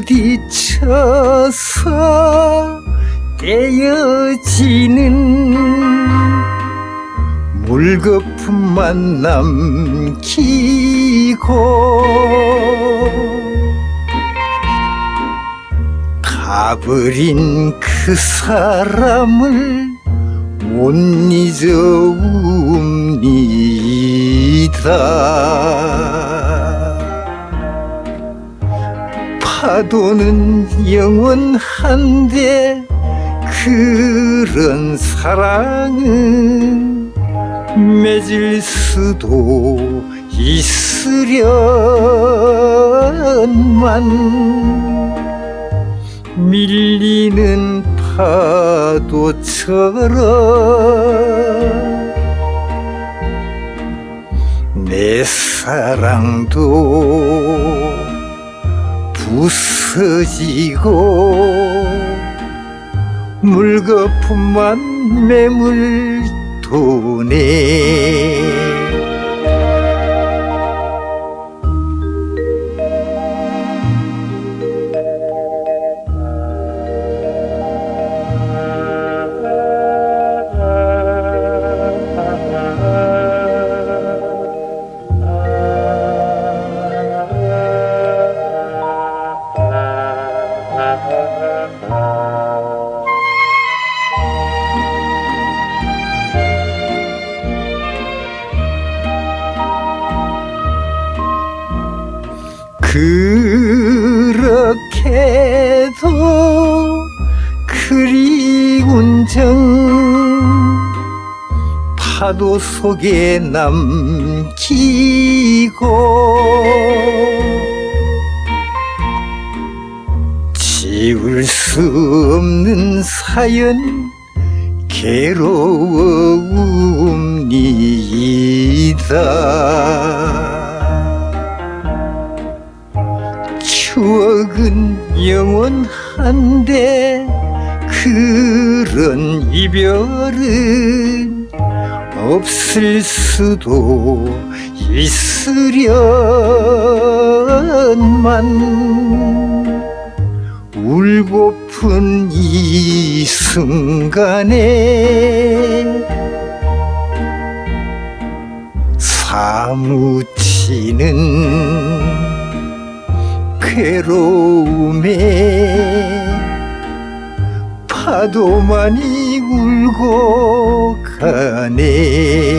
부딪혀서 깨어지는 물거품만 남기고 가버린 그 사람을 못 잊어옵니다. 파도는 영원한데 그런 사랑은 맺을 수도 있으련만. 밀리는 파도처럼 내 사랑도 부서지고 물거품만 매물 도네 그렇게도 그리운 정 파도 속에 남기고 지울 수 없는 사연 괴로움니다 추억은 영원한데 그런 이별은 없을 수도 있으련만. 울고픈 이 순간에 사무치는 괴로움에 파도만이 울고 가네